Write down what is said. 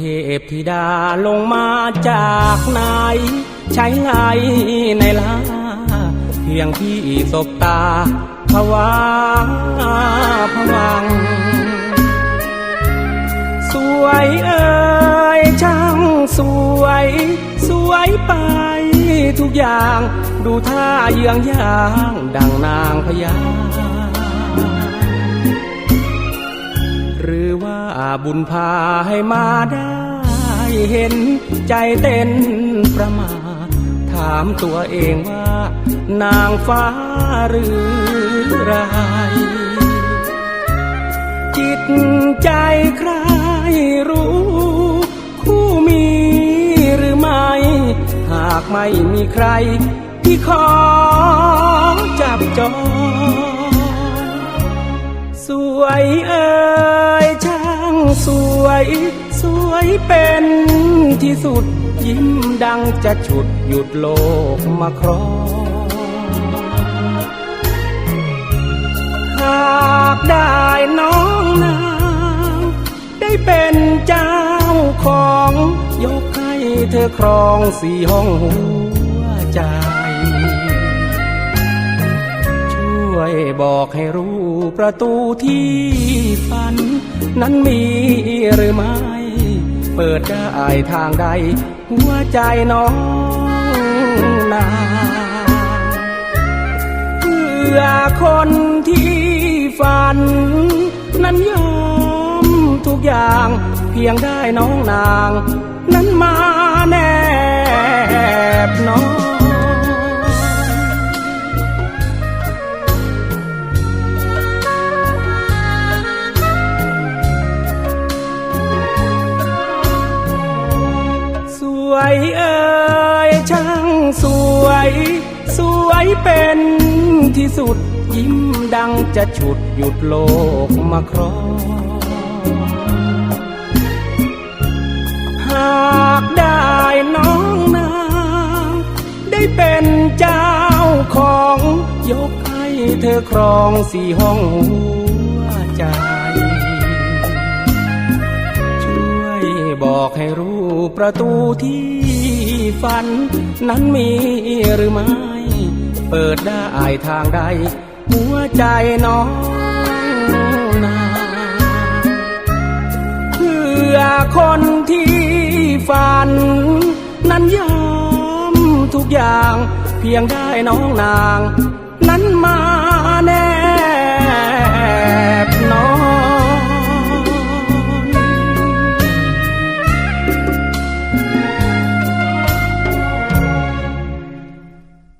พธิดาลงมาจากไหนใช้ไงในลาเพียงที่สบตาภาวะพวัง สวยเอ่ยช่างสวย สวยไปทุกอย่าง ดูท่าเยืองยาง ดังนางพญา บุญพาให้มาได้เห็นใจเต้นประมา ถามตัวเองว่านางฟ้าหรือไรจิตใจใครรู้ คู่มีหรือไม่ หากไม่มีใครที่ขอจับจองสวยเอ่ยช วย สวยเป็นที่สุด ยิ้มดังจะฉุดหยุดโลกมาครองหากได้น้องนางได้เป็นเจ้าของ ยกให้เธอครองสี่ห้องหัวใจ วยบอกให้รู้ประตูที่ฝัน นั้นมีหรือไม่ เปิดได้ทางใด หัวใจน้องนางเพื่อคนที่ฝัน นั้นยอมทุกอย่าง เพียงได้น้องนาง นั้นมาแน วยเอ่ยช่างสวย สวยเป็นที่สุดยิ้มดังจะฉุดหยุดโลกมาครองหากได้น้องนางได้เป็นเจ้าของยกให้เธอครองสี่ห้องหัวใจ บอกให้รู้ประตูที่ฝัน นั้นมีหรือไม่ เปิดได้ทางใด หัวใจน้องนาเพื่อคนที่ฝัน นั้นยอมทุกอย่างเพียงได้น้องนาง นั้นมา